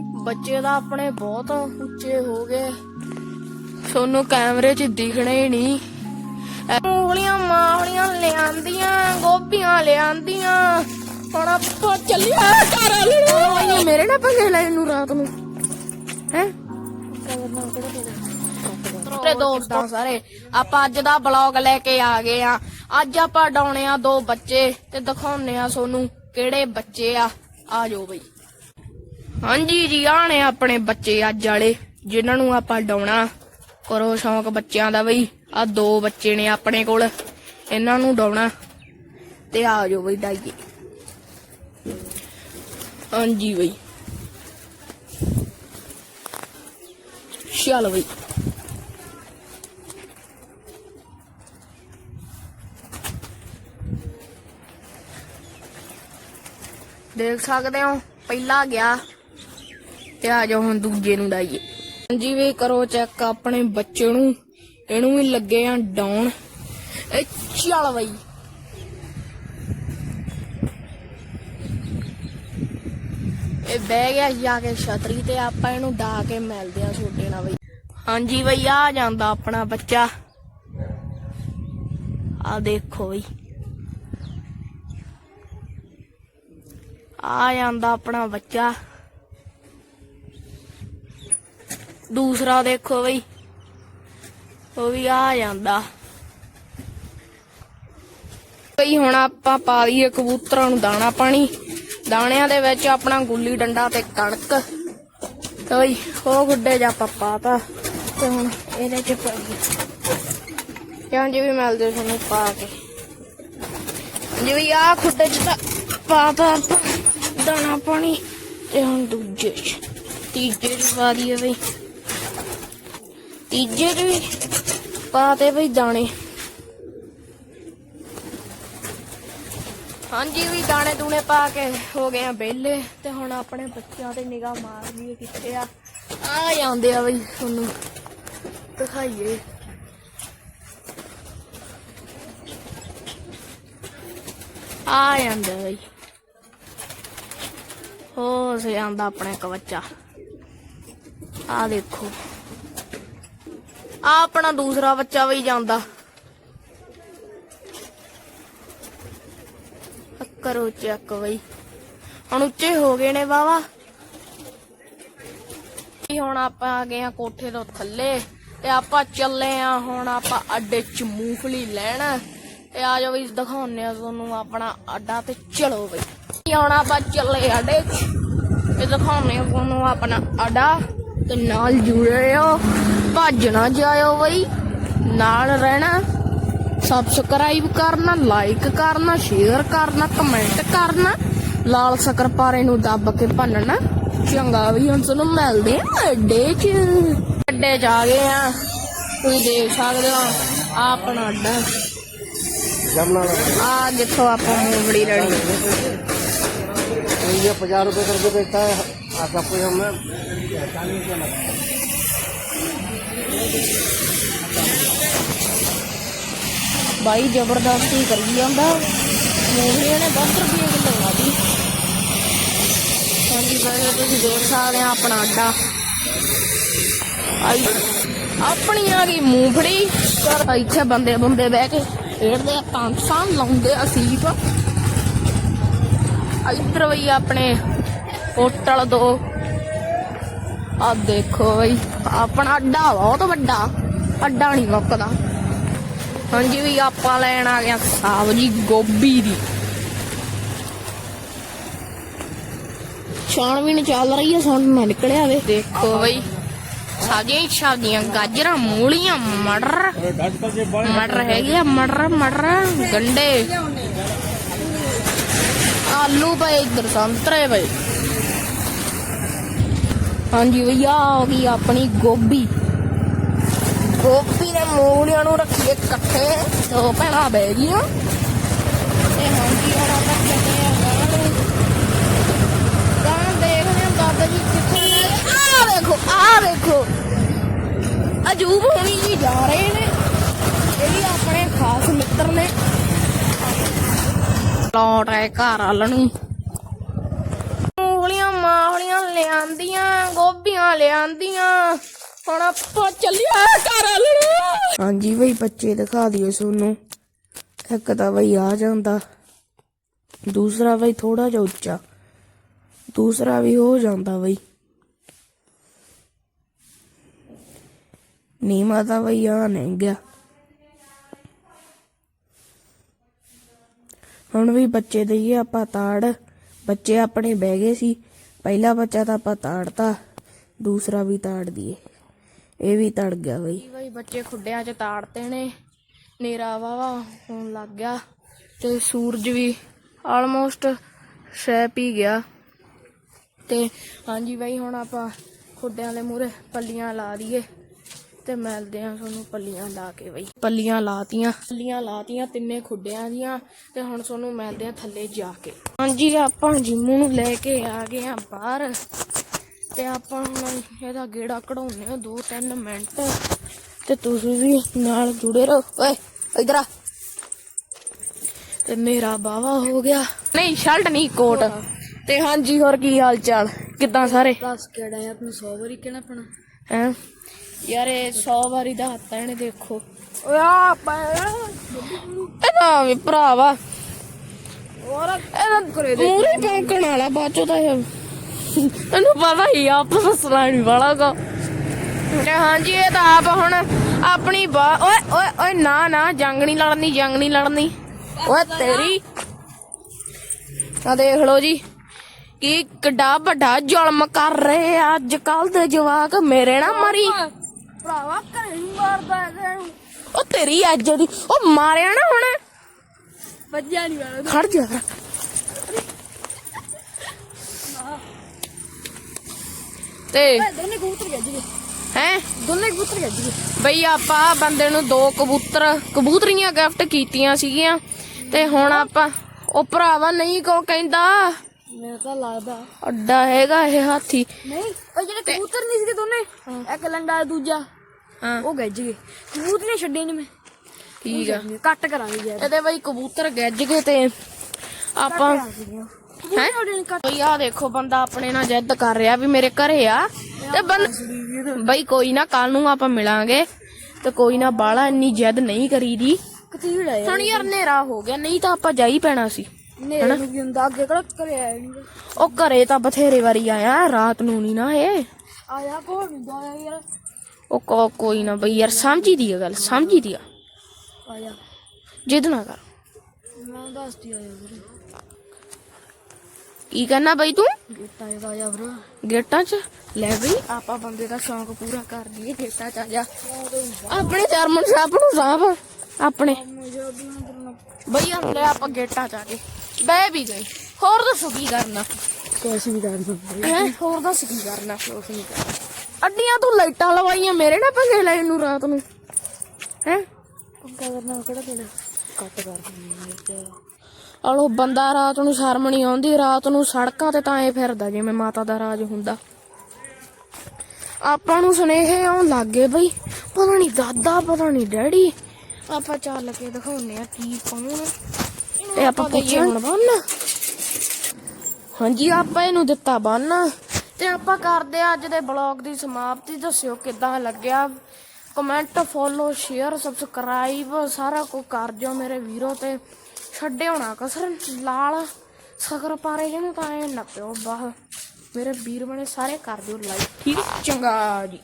ਬੱਚੇ ਤਾਂ ਆਪਣੇ ਬਹੁਤ ਉੱਚੇ ਹੋ ਗਏ। ਤੁਹਾਨੂੰ ਕੈਮਰੇ 'ਚ ਦਿਖਣੇ ਹੀ ਨਹੀਂ। ਮੂਲੀਆਂ ਮਾਵਲੀਆਂ ਲਿਆਂਦੀਆਂ ਗੋਭੀਆਂ ਲਿਆਂਦੀਆਂ। ਹੁਣ ਆਪਾਂ ਚੱਲਿਆ ਘਰ ਲੈਣਾ ਮੇਰੇ ਨਾਲ ਪੰਗੇ ਲੈਣ ਨੂੰ ਰਾਤ ਨੂੰ। ਹੈ? ਤੇ ਦੋਸਤਾਂ ਸਾਰੇ। ਆਪਾਂ ਅੱਜ ਦਾ ਬਲੌਗ ਲੈ ਕੇ ਆ ਗਏ ਆ। ਅੱਜ ਆਪਾਂ ਡਾਉਣੇ ਆ ਦੋ ਬੱਚੇ ਤੇ ਦਿਖਾਉਣੇ ਆ ਤੁਹਾਨੂੰ ਕਿਹੜੇ ਬੱਚੇ ਆ। ਆ ਜਾਓ ਬਈ। ਹਾਂਜੀ ਜੀ, ਆਹ ਨੇ ਆਪਣੇ ਬੱਚੇ ਅੱਜ ਵਾਲੇ, ਜਿਨ੍ਹਾਂ ਨੂੰ ਆਪਾਂ ਡਾਉਣਾ। ਕਰੋ ਸ਼ੌਂਕ ਬੱਚਿਆਂ ਦਾ ਬਈ ਆ ਦੋ ਬੱਚੇ ਨੇ ਆਪਣੇ ਕੋਲ, ਇਹਨਾਂ ਨੂੰ ਡਾਉਣਾ। ਤੇ ਆ ਜਾਓ ਬਈ ਡਾਈਏ। ਹਾਂਜੀ ਬਈ। ਚੱਲ ਬਈ। ਦੇਖ ਸਕਦੇ ਹੋ, ਪਹਿਲਾ ਗਿਆ। ਤੇ ਆ ਜਾਓ ਹੁਣ ਦੂਜੇ ਨੂੰ ਡਾਈਏ ਹਾਂਜੀ ਵੀ ਕਰੋ ਚੈੱਕ ਆਪਣੇ ਬੱਚੇ ਨੂੰ। ਇਹਨੂੰ ਵੀ ਲੱਗੇ ਆ ਡਾਉਣ ਇਹ ਚੱਲ ਬਈ। ਇਹ ਬਹਿ ਗਿਆ ਜਾ ਕੇ ਛਤਰੀ ਤੇ, ਆਪਾਂ ਇਹਨੂੰ ਡਾ ਕੇ ਮਿਲਦੇ ਆ ਛੋਟੇ ਨਾਲ ਬਈ। ਹਾਂਜੀ ਬਈ, ਆ ਜਾਂਦਾ ਆਪਣਾ ਬੱਚਾ। ਆ ਦੇਖੋ ਬਈ। ਆ ਜਾਂਦਾ ਆਪਣਾ ਬੱਚਾ। ਦੂਸਰਾ ਦੇਖੋ ਬਈ। ਉਹ ਵੀ ਆ ਜਾਂਦਾ। ਬਈ ਹੁਣ ਆਪਾਂ ਪਾ ਦਈਏ ਕਬੂਤਰਾਂ ਨੂੰ ਦਾਣਾ ਪਾਣੀ। ਦਾਣਿਆਂ ਦੇ ਵਿੱਚ ਆਪਣਾ ਗੁੱਲੀ ਡੰਡਾ ਤੇ ਕਣਕ। ਤੇ ਬਈ ਉਹ ਗੁੱਡੇ ਜਾਂ ਆਪਾਂ ਪਾਤਾ ਤੇ। ਹੁਣ ਇਹਦੇ ਚ ਪਾਈਏ ਜਾਂ ਜੀ ਵੀ ਮਿਲਦੇ ਤੁਹਾਨੂੰ ਪਾ ਕੇ। ਜਿਵੇਂ ਆ ਖੁੱਡੇ ਚ ਤਾਂ ਪਾਤਾ ਆਪਾਂ ਦਾਣਾ ਪਾਣੀ। ਤੇ ਹੁਣ ਦੂਜੇ ਚ। ਤੀਜੇ ਚ ਪਾ ਦਈਏ ਬਈ। ਤੀਜੇ ਚ ਵੀ ਪਾਤੇ ਬਈ ਦਾਣੇ। ਹਾਂਜੀ, ਵੀ ਦਾਣੇ ਦੂਣੇ ਪਾ ਕੇ ਹੋ ਗਏ ਆ ਵਿਹਲੇ ਤੇ ਹੁਣ ਆਪਣੇ ਬੱਚਿਆਂ ਤੇ ਨਿਗਾਹ ਮਾਰ ਲਈਏ ਕਿੱਥੇ ਆ। ਆ ਜਾਂਦੇ ਆ ਬਈ ਤੁਹਾਨੂੰ ਦਿਖਾਈਏ। ਆ ਜਾਂਦਾ ਬਈ। ਹੋ ਸੇ ਆਂਦਾ ਆਪਣੇ ਇੱਕ ਆ ਦੇਖੋ। ਆ ਆਪਣਾ ਦੂਸਰਾ ਬੱਚਾ ਵੀ ਜਾਂਦਾ। ਆਹ ਕਰੋ ਚੈੱਕ ਬਈ। ਹੁਣ ਉੱਚੇ ਹੋ ਗਏ ਨੇ ਵਾਵਾ ਹੁਣ ਆਪਾਂ ਆ ਗਏ ਆ ਕੋਠੇ ਤੋਂ ਥੱਲੇ ਤੇ ਆਪਾਂ ਚੱਲੇ ਆ ਹੁਣ ਆਪਾਂ ਅੱਡੇ ਚ ਮੂੰਗਫਲੀ ਲੈਣ। ਤੇ ਆ ਜਾਓ ਵੀ ਦਿਖਾਉਣੇ ਆ ਤੁਹਾਨੂੰ ਆਪਣਾ ਅੱਡਾ ਤੇ ਚਲੋ ਬਈ। ਹੁਣ ਆਪਾਂ ਚੱਲੇ ਅੱਡੇ ਚ ਤੇ ਦਿਖਾਉਣੇ ਆ ਤੁਹਾਨੂੰ ਆਪਣਾ ਅੱਡਾ ਤੇ ਨਾਲ ਜੁੜੇ ਜੁੜਿਓ ਭੱਜ ਨਾ ਜਾਇਓ ਬਈ ਨਾਲ ਰਹਿਣਾ ਸਬਸਕ੍ਰਾਈਬ ਕਰਨਾ ਲਾਈਕ ਕਰਨਾ ਸ਼ੇਅਰ ਕਰਨਾ ਕਮੈਂਟ ਕਰਨਾ ਲਾਲ ਸਕਰਪਾਰੇ ਨੂੰ ਦੱਬ ਕੇ ਭੰਨਣਾ ਚੰਗਾ ਵੀ ਹੁਣ ਤੁਹਾਨੂੰ ਮਿਲਦੇ ਆ ਅੱਡੇ 'ਚ ਅੱਡੇ 'ਚ ਆ ਗਏ ਆ ਤੁਸੀਂ ਦੇਖ ਸਕਦੇ ਹੋ ਆ ਆਪਣਾ ਅੱਡਾ ਆ ਜਿੱਥੋਂ ਆਪਾਂ ਮੂੰਗੜੀ ਲੈਣੀ ये पचास रुपए करके बेचता है आप सबको हमें चालीस रुपया लगा ਬਾਈ ਜ਼ਬਰਦਸਤੀ ਕਰੀ ਜਾਂਦਾ। ਮੂੰਗੜੀਆਂ ਨੇ 10 ਰੁਪਏ ਕਿਲੋ ਲਾਦੀ ਹਾਂਜੀ ਬਾਈ, ਤੁਸੀਂ ਦੇਖ ਸਕਦੇ ਆ ਆਪਣਾ ਅੱਡਾ। ਆਈ ਆਪਣੀ ਆ ਗਈ ਮੂੰਗੜੀ ਇੱਥੇ ਬੰਦੇ ਬੰਦੇ ਬਹਿ ਕੇ ਖੇਡਦੇ ਆ, ਤਾਂਸਾਂ ਲਾਉਂਦੇ ਆ ਸੀਪ ਇੱਧਰ ਬਈ ਆਪਣੇ ਹੋਟਲ ਦੋ। ਆ ਦੇਖੋ ਬਈ, ਆਪਣਾ ਅੱਡਾ ਬਹੁਤ ਵੱਡਾ। ਅੱਡਾ ਨਹੀਂ ਮੁੱਕਦਾ। ਹਾਂਜੀ ਵੀ ਆਪਾਂ ਲੈਣ ਆ ਗਿਆ ਸਬਜ਼ੀ ਗੋਭੀ ਦੀ। ਛਾਣਵੀਨ ਚੱਲ ਰਹੀ ਹੈ ਸੁਣ ਨਾ ਨਿਕਲਿਆ ਵੇ। ਦੇਖੋ ਬਈ ਸਬਜ਼ੀਆਂ ਸਬਜ਼ੀਆਂ ਗਾਜਰਾਂ, ਮੂਲੀਆਂ, ਮਟਰ। ਮਟਰ ਹੈਗੇ ਆ, ਮਟਰ ਮਟਰ, ਗੰਡੇ। ਆਲੂ ਪਏ ਇੱਧਰ ਸੰਤਰੇ ਪਏ ਹਾਂਜੀ ਭਈਆ ਆ ਗਈ ਆਪਣੀ ਗੋਭੀ। ਗੋਭੀ ਨੇ ਮੂਲੀਆਂ ਨੂੰ ਰੱਖੀਏ ਇਕੱਠੇ, ਦੋ ਭੈਣਾਂ ਬਹਿ ਗਈਆਂ। ਤੇ ਹਾਂਜੀ, ਹੁਣ ਆਪਾਂ ਚੱਲੇ ਆ ਗਾਂ ਨੂੰ। ਗਾਂ ਦੇਖਦੇ ਆ ਦਾਦਾ ਜੀ ਕਿੱਥੇ ਨੇ। ਆ ਦੇਖੋ ਆ ਦੇਖੋ ਅਜੂਬ ਹੋਣੀ ਜੀ ਜਾ ਰਹੇ ਨੇ। ਇਹ ਵੀ ਆਪਣੇ ਖਾਸ ਮਿੱਤਰ ਨੇ। ਲੌਟ ਆਏ ਘਰ ਵੱਲ ਨੂੰ। ਮੂੰਗਲੀਆਂ ਮਾਵਲੀਆਂ ਲਿਆਂਦੀਆਂ, ਗੋਭੀਆਂ ਲਿਆਂਦੀਆਂ। ਹੁਣ ਆਪਾਂ ਚੱਲਿਆ ਘਰ ਵਾਲੇ ਹਾਂਜੀ ਬਈ, ਬੱਚੇ ਦਿਖਾ ਦਿਓ ਸੋਨੂੰ। ਇੱਕ ਤਾਂ ਬਈ ਆ ਜਾਂਦਾ। ਦੂਸਰਾ ਬਈ ਥੋੜਾ ਜਿਹਾ ਉੱਚਾ। ਦੂਸਰਾ ਵੀ ਹੋ ਜਾਂਦਾ ਬਈ। ਨੀਮਾ ਤਾਂ ਬਈ ਆ ਨਹੀਂ ਗਿਆ। ਹੁਣ ਵੀ ਬੱਚੇ ਦਈਏ ਆਪਾਂ ਤਾੜ। ਬੱਚੇ ਆਪਣੇ ਬਹਿ ਗਏ ਸੀ। ਪਹਿਲਾ ਬੱਚਾ ਤਾਂ ਆਪਾਂ ਤਾੜਤਾ, ਦੂਸਰਾ ਵੀ ਤਾੜ ਦਈਏ। ਇਹ ਵੀ ਤੜ ਗਿਆ ਬਈ। ਬਈ ਬੱਚੇ ਖੁੱਡਿਆਂ 'ਚ ਤਾੜਤੇ ਨੇ। ਨੇਰਾ ਵਾਵਾ ਹੋਣ ਲੱਗ ਗਿਆ ਤੇ ਸੂਰਜ ਵੀ ਆਲਮੋਸਟ ਸਹਿ ਪੀ ਗਿਆ। ਤੇ ਹਾਂਜੀ ਬਈ ਹੁਣ ਆਪਾਂ ਖੁੱਡਿਆਂ ਦੇ ਮੂਰੇ ਪੱਲੀਆਂ ਲਾ ਦਈਏ। ਤੇ ਮਿਲਦੇ ਆ ਤੁਹਾਨੂੰ ਪੱਲੀਆਂ ਲਾ ਕੇ ਬਈ। ਪੱਲੀਆਂ ਲਾਤੀਆਂ। ਪੱਲੀਆਂ ਲਾਤੀਆਂ ਤਿੰਨੇ ਖੁੱਡਿਆਂ ਦੀਆਂ ਤੇ ਹੁਣ ਤੁਹਾਨੂੰ ਮਿਲਦੇ ਆ ਥੱਲੇ ਜਾ ਕੇ। ਹਾਂਜੀ ਆਪਾਂ ਜਿੰਮੂ ਨੂੰ ਲੈ ਕੇ ਆ ਗਏ ਆ ਬਾਹਰ ਤੇ ਆਪਾਂ ਹੁਣ ਇਹਦਾ ਗੇੜਾ ਕਢਾਉਨੇ ਆ 2-3 ਮਿੰਟ ਤੇ ਤੁਸੀਂ ਵੀ ਨਾਲ ਜੁੜੇ ਰਹੋ। ਓਏ ਇਧਰ ਆ। ਤੇ ਮੇਰਾ ਬਾਵਾ ਹੋ ਗਿਆ। ਨਹੀਂ ਸ਼ਰਟ ਨਹੀਂ ਕੋਟ। ਤੇ ਹਾਂਜੀ ਹੋਰ ਕੀ ਹਾਲ ਚਾਲ? ਕਿਦਾਂ ਸਾਰੇ? ਬਸ ਕਿਹੜਾ ਆ ਤੂੰ 100 ਵਾਰੀ ਕਿਹੜਾ ਪਣਾ। ਹੈ? ਯਾਰ ਇਹ 100 ਵਾਰੀ ਦਾ ਹੱਥ ਹੈ ਇਹਨੇ ਦੇਖੋ। ਓਏ ਆ ਇਹਦਾ ਵੀ ਭਰਾਵਾ। ਹੋਰ ਇਹਦਾ ਮੂਰੇ ਪੌਂਕਣ ਵਾਲਾ ਬਾਚੋ ਤਾਂ ਇਹ ਤੈਨੂੰ ਪਤਾ ਹੀ ਆ, ਆਪ ਫਸਣਾ ਨਹੀਂ ਵਾਲਾ ਕੋ ਤੇ ਹਾਂਜੀ ਇਹ ਤਾਂ ਆਪ ਹੁਣ ਆਪਣੀ ਬਾ ਓਏ ਓਏ ਓਏ ਨਾ ਨਾ ਜੰਗ ਨਹੀਂ ਲੜਨੀ ਜੰਗ ਨਹੀਂ ਲੜਨੀ। ਓਏ ਤੇਰੀ ਆ ਦੇਖ ਲਓ ਜੀ ਕੀ ਕਿੱਡਾ ਵੱਡਾ ਜ਼ੁਲਮ ਕਰ ਰਹੇ ਆ ਅੱਜ ਕੱਲ ਦੇ ਜਵਾਕ। ਮੇਰੇ ਨਾ ਮਰੀ। ਭਰਾਵਾ ਘਰੇ ਨਹੀਂ ਮਾਰਦਾ ਹੈਗਾ ਇਹਨੂੰ। ਉਹ ਤੇਰੀ ਅੱਜ ਦੀ ਉਹ ਮਾਰਿਆ ਨਾ ਹੁਣ। ਵੱਜਿਆ ਨਹੀਂ ਵਾਲਾ। ਖੜ ਜਾ। ਤੇ ਦੋਨੇ ਕਬੂਤਰ ਗੱਜ ਗਏ ਹੈ? ਦੋਨੇ ਕਬੂਤਰ ਗੱਜ ਗਏ ਬਈ ਆਪਾਂ ਬੰਦੇ ਨੂੰ ਦੋ ਕਬੂਤਰ ਕਬੂਤਰੀਆਂ ਗਿਫਟ ਕੀਤੀਆਂ ਸੀਗੀਆਂ। ਤੇ ਹੁਣ ਆਪਾਂ ਉਹ ਭਰਾਵਾ ਨਹੀਂ ਕੋ ਕਹਿੰਦਾ। ਮੈਨੂੰ ਤਾਂ ਲੱਗਦਾ। ਅੱਡਾ ਹੈਗਾ ਇਹ ਹਾਥੀ। ਨਹੀਂ ਉਹ ਜਿਹੜੇ ਕਬੂਤਰ ਨਹੀਂ ਸੀਗੇ ਦੋਨੇ ਇੱਕ ਲੰਡਾ ਦੂਜਾ। ਹਾਂ। ਉਹ ਗੱਜ ਗਏ। ਕਬੂਤਰ ਨੇ ਛੱਡੇ ਨਹੀਂ ਮੈਂ। ਠੀਕ ਆ। ਕੱਟ ਕਰਾਂਗੇ ਯਾਰ। ਇਹਦੇ ਬਈ ਕਬੂਤਰ ਗੱਜ ਗਏ ਤੇ ਆਪਾਂ ਹੈ? ਬਈ ਆ ਦੇਖੋ ਬੰਦਾ ਆਪਣੇ ਨਾਲ ਜਿੱਦ ਕਰ ਰਿਹਾ ਵੀ ਮੇਰੇ ਘਰੇ ਆ। ਤੇ ਬੰਦ ਬਈ ਕੋਈ ਨਾ ਕੱਲ ਨੂੰ ਆਪਾਂ ਮਿਲਾਂਗੇ। ਤੇ ਕੋਈ ਨਾ ਬਾਲਾ ਇੰਨੀ ਜਿੱਦ ਨਹੀਂ ਕਰੀਦੀ। ਕਤੀੜ ਹੁਣ ਯਾਰ ਹਨੇਰਾ ਹੋ ਗਿਆ ਨਹੀਂ ਤਾਂ ਆਪਾਂ ਜਾ ਹੀ ਪੈਣਾ ਸੀ। ਹੁੰਦਾ ਅੱਗੇ ਕਿਹੜਾ ਕਰੇ ਆਇਆ ਨਹੀਂ। ਉਹ ਘਰੇ ਤਾਂ ਬਥੇਰੇ ਵਾਰੀ ਆਇਆ ਰਾਤ ਨੂੰ ਨਹੀਂ ਨਾ ਇਹ। ਆਇਆ ਨਹੀਂ ਆਇਆ ਯਾਰ। ਉਹ ਕੋ- ਕੋਈ ਨਾ ਬਈ ਯਾਰ ਸਮਝੀ ਦੀ ਆ ਗੱਲ ਸਮਝੀ ਦੀ ਆ। ਜਿੱਦ ਨਾ ਕਰ। ਮੈਂ ਦੱਸਦੀ ਆਇਆ ਵੀਰੇ। ਕੀ ਕਰਨਾ ਬਈ ਤੂੰ? ਗੇਟਾ ਵੀਰੇ। 'ਚ? ਲੈ ਬਈ। ਆਪਾਂ ਬੰਦੇ ਦਾ ਸ਼ੌਂਕ ਪੂਰਾ ਕਰ ਦਈਏ ਗੇਟਾਂ 'ਚ ਆ ਜਾ। ਆਪਣੇ ਚਰਮਨ ਸਾਹਿਬ ਨੂੰ ਸਾਹਿਬ ਆਪਣੇ। ਬਈ ਹਲੇ ਆਪਾਂ ਗੇਟਾਂ 'ਚ ਆ ਗਏ। ਬਹਿ ਵੀ ਗਏ। ਹੋਰ ਦੱਸੋ ਕੀ ਕਰਨਾ? ਕੁਛ ਵੀ ਕਰ ਸਕਦਾ। ਹੈਂ? ਹੋਰ ਦੱਸ ਕੀ ਕਰਨਾ। ਅੱਡੀਆਂ ਤੂੰ ਲਾਈਟਾਂ ਲਵਾਈਆਂ ਮੇਰੇ ਨਾਲ ਪੰਗੇ ਲੈ ਨੂੰ ਰਾਤ ਨੂੰ। ਹੈ? ਪੰਗਾ ਕਰਨਾ ਕਿਹੜਾ ਤੇਰਾ ਕੱਟ ਕਰ ਦਿੰਦੀ ਆਲੋ ਬੰਦਾ ਰਾਤ ਨੂੰ ਸ਼ਰਮ ਨਹੀਂ ਆਉਂਦੀ ਰਾਤ ਨੂੰ ਸੜਕਾਂ ਤੇ ਤਾਂ ਐ ਫਿਰਦਾ ਜਿਵੇਂ ਮਾਤਾ ਦਾ ਰਾਜ ਹੁੰਦਾ। ਆਪਾਂ ਨੂੰ ਸੁਨੇਹੇ ਆਉਣ ਲੱਗੇ ਬਈ। ਪਤਾ ਨਹੀਂ ਦਾਦਾ ਪਤਾ ਨਹੀਂ ਡੈਡੀ। ਆਪਾਂ ਚੱਲ ਕੇ ਦਿਖਾਉਨੇ ਆ ਕੀ ਕੌਣ ਤੇ ਆਪਾਂ ਪੁੱਛੇ। ਹੁਣ ਬੰਨ। ਹਾਂਜੀ ਆਪਾਂ ਇਹਨੂੰ ਦਿੱਤਾ ਬੰਨ। ਤੇ ਆਪਾਂ ਕਰਦੇ ਆ ਅੱਜ ਦੇ ਬਲੌਗ ਦੀ ਸਮਾਪਤੀ। ਦੱਸਿਓ ਕਿੱਦਾਂ ਲੱਗਿਆ? ਕਮੈਂਟ ਫੋਲੋ ਸ਼ੇਅਰ ਸਬਸਕ੍ਰਾਈਬ ਸਾਰਾ ਕੁਝ ਕਰ ਦਿਓ ਮੇਰੇ ਵੀਰੋ ਤੇ। ਛੱਡਿਓ ਨਾ ਕਸਰ, ਲਾਲ ਸਗਰ ਪਾਰੇ ਜਿਹਨੂੰ ਤਾਂ ਐ ਨਾ ਪਿਓ ਬਾਹ ਮੇਰੇ ਵੀਰ ਬਣੇ ਸਾਰੇ ਕਰ ਦਿਓ ਲਾਈਕ ਠੀਕ? ਚੰਗਾ ਜੀ।